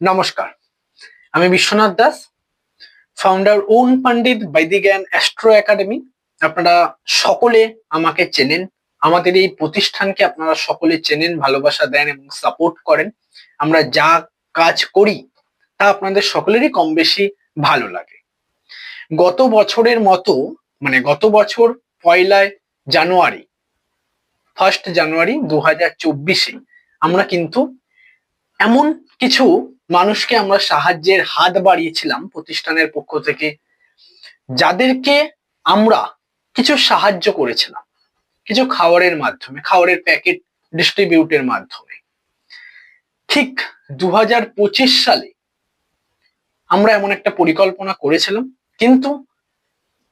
নমস্কার। আমি Biswanath Das founder on Pandit বৈদিজ্ঞান অ্যাস্ট্রো একাডেমি আপনারা সকলে আমাকে চেনেন, আমাদের এই প্রতিষ্ঠানকে আপনারা সকলে চেনেন, ভালোবাসা দেন এবং সাপোর্ট করেন। আমরা যা কাজ করি, তা আপনাদের সকলেরই কম বেশি ভালো লাগে। গত বছরের মতো মানে গত বছর পয়লায় জানুয়ারি ফার্স্ট জানুয়ারি দু চব্বিশে, আমরা কিন্তু এমন কিছু মানুষকে আমরা সাহায্যের হাত বাড়িয়েছিলাম প্রতিষ্ঠানের পক্ষ থেকে, যাদেরকে আমরা কিছু সাহায্য করেছিলাম। কিছু খাবারের মাধ্যমে, খাবারের প্যাকেট ডিস্ট্রিবিউটের মাধ্যমে। ঠিক দু হাজার পঁচিশ সালে আমরা এমন একটা পরিকল্পনা করেছিলাম, কিন্তু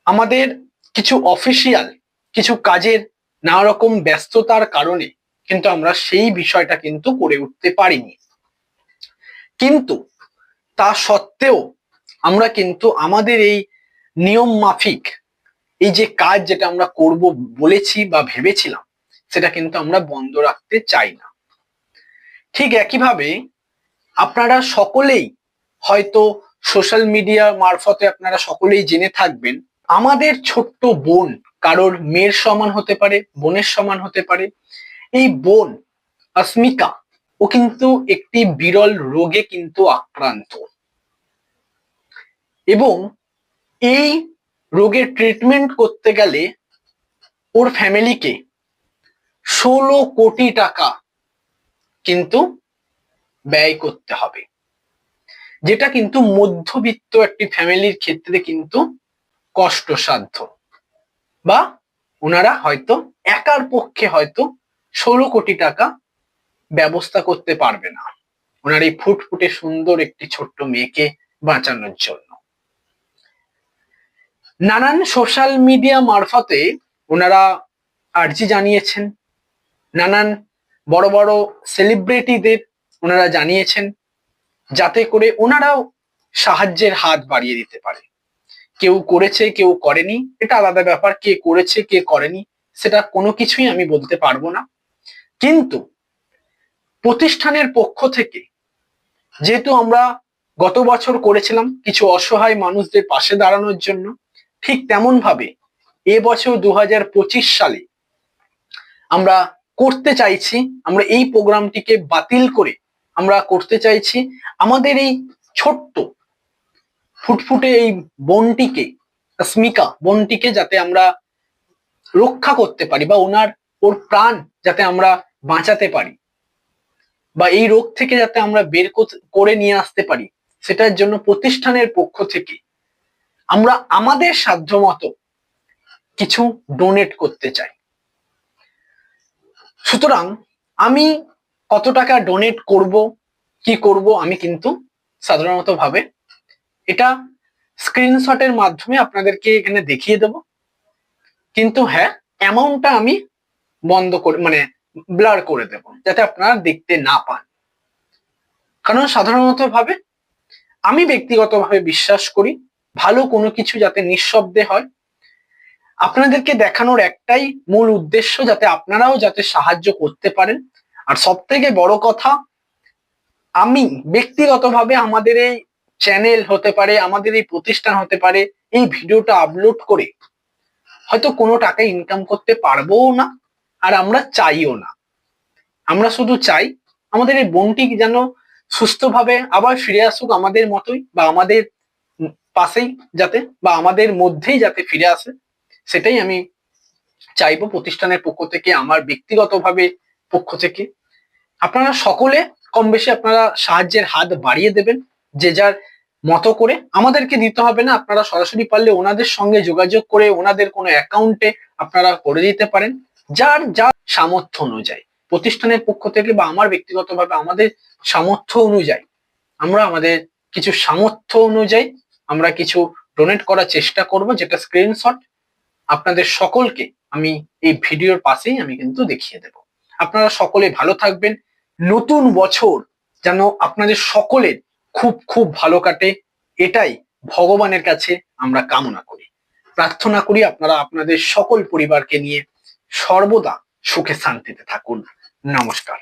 আমাদের কিছু অফিসিয়াল, কিছু কাজের নানা রকম ব্যস্ততার কারণে কিন্তু আমরা সেই বিষয়টা কিন্তু করে উঠতে পারিনি। কিন্তু তা সত্ত্বেও আমরা কিন্তু আমাদের এই নিয়ম মাফিক, এই যে কাজ যেটা আমরা করব বলেছি বা ভেবেছিলাম, সেটা কিন্তু আমরা বন্ধ রাখতে চাই না। ঠিক একইভাবে আপনারা সকলেই হয়তো সোশ্যাল মিডিয়া মারফতে আপনারা সকলেই জেনে থাকবেন, আমাদের ছোট্ট বোন কারোর মেয়ের সমান হতে পারে, বোনের সমান হতে পারে। এই বোন অস্মিকা ও কিন্তু একটি বিরল রোগে কিন্তু আক্রান্ত। এবং এই রোগের ট্রিটমেন্ট করতে গেলে ওর ফ্যামিলিকে ষোলো কোটি টাকা কিন্তু ব্যয় করতে হবে। যেটা কিন্তু মধ্যবিত্ত একটি ফ্যামিলির ক্ষেত্রে কিন্তু কষ্টসাধ্য। বা ওনারা হয়তো একার পক্ষে হয়তো ষোলো কোটি টাকা ব্যবস্থা করতে পারবে না। ওনার এই ফুটফুটে সুন্দর একটি ছোট্ট মেয়েকে বাঁচানোর জন্য। নানান সোশ্যাল মিডিয়া মারফতে ওনারা আর্জি জানিয়েছেন। নানান বড় বড় সেলিব্রিটিদের ওনারা জানিয়েছেন যাতে করে ওনারাও সাহায্যের হাত বাড়িয়ে দিতে পারে। কেউ করেছে, কেউ করেনি, এটা আলাদা ব্যাপার। কে করেছে, কে করেনি, সেটা কোনো কিছুই আমি বলতে পারব না। কিন্তু প্রতিষ্ঠানের পক্ষ থেকে, যেহেতু আমরা গত বছর করেছিলাম কিছু অসহায় মানুষদের পাশে দাঁড়ানোর জন্য, ঠিক তেমন ভাবে এবছর দু হাজার পঁচিশ সালে আমরা করতে চাইছি, আমরা এই প্রোগ্রামটিকে বাতিল করে আমরা করতে চাইছি, আমাদের এই ছোট্ট ফুটফুটে এই বনটিকে স্মিকা বনটিকে যাতে আমরা রক্ষা করতে পারি বা ওনার ওর প্রাণ যাতে আমরা বাঁচাতে পারি। বা এই রোগ থেকে যাতে আমরা বের করে নিয়ে আসতে পারি, সেটার জন্য প্রতিষ্ঠানের পক্ষ থেকে আমরা আমাদের সাধ্য মতো কিছু ডোনেট করতে চাই। সুতরাং আমি কত টাকা ডোনেট করব, কি করব আমি কিন্তু সাধারণত ভাবে এটা স্ক্রিনশটের মাধ্যমে আপনাদেরকে এখানে দেখিয়ে দেব। কিন্তু হ্যাঁ অ্যামাউন্টটা আমি বন্ধ করে মানে ব্লার করে দেব, যাতে আপনারা দেখতে না পান। কারণ সাধারণত ভাবে আমি ব্যক্তিগতভাবে বিশ্বাস করি, ভালো কোনো কিছু যাতে নিঃশব্দে হয়, আপনাদেরকে দেখানোর একটাই মূল উদ্দেশ্য যাতে আপনারাও যাতে সাহায্য করতে পারেন। আর সব থেকে বড় কথা, আমি ব্যক্তিগতভাবে আমাদের এই চ্যানেল হতে পারে, আমাদের এই প্রতিষ্ঠান হতে পারে, এই ভিডিওটা আপলোড করে হয়তো কোনো টাকা ইনকাম করতে পারবোও না। আর আমরা চাইও না। আমরা শুধু চাই আমাদের এই বোনটি যেন সুস্থভাবে আবার ফিরে আসুক আমাদের মতোই বা আমাদের পাশেই যাতে বা আমাদের মধ্যেই যাতে ফিরে আসে, সেটাই আমি চাইব প্রতিষ্ঠানের পক্ষ থেকে, আমার ব্যক্তিগতভাবে পক্ষ থেকে। আপনারা সকলে কম বেশি আপনারা সাহায্যের হাত বাড়িয়ে দেবেন, যে যার মতো করে। আমাদেরকে দিতে হবে না, আপনারা সরাসরি পারলে ওনাদের সঙ্গে যোগাযোগ করে ওনাদের কোনো অ্যাকাউন্টে আপনারা করে দিতে পারেন। যার যার সামর্থ্য অনুযায়ী। প্রতিষ্ঠানের পক্ষ থেকে বা আমার ব্যক্তিগতভাবে আমাদের সামর্থ্য অনুযায়ী আমরা আমাদের কিছু সামর্থ্য অনুযায়ী আমরা কিছু ডোনেট করার চেষ্টা করব, যেটা স্ক্রিনশট আপনাদের সকলকে আমি এই ভিডিওর পাশেই আমি কিন্তু দেখিয়ে দেব। আপনারা সকলে ভালো থাকবেন। নতুন বছর যেন আপনাদের সকলের খুব খুব ভালো কাটে। এটাই ভগবানের কাছে আমরা কামনা করি। প্রার্থনা করি আপনারা আপনাদের সকল পরিবারকে নিয়ে সর্বদা সুখে শান্তিতে থাকুন। নমস্কার।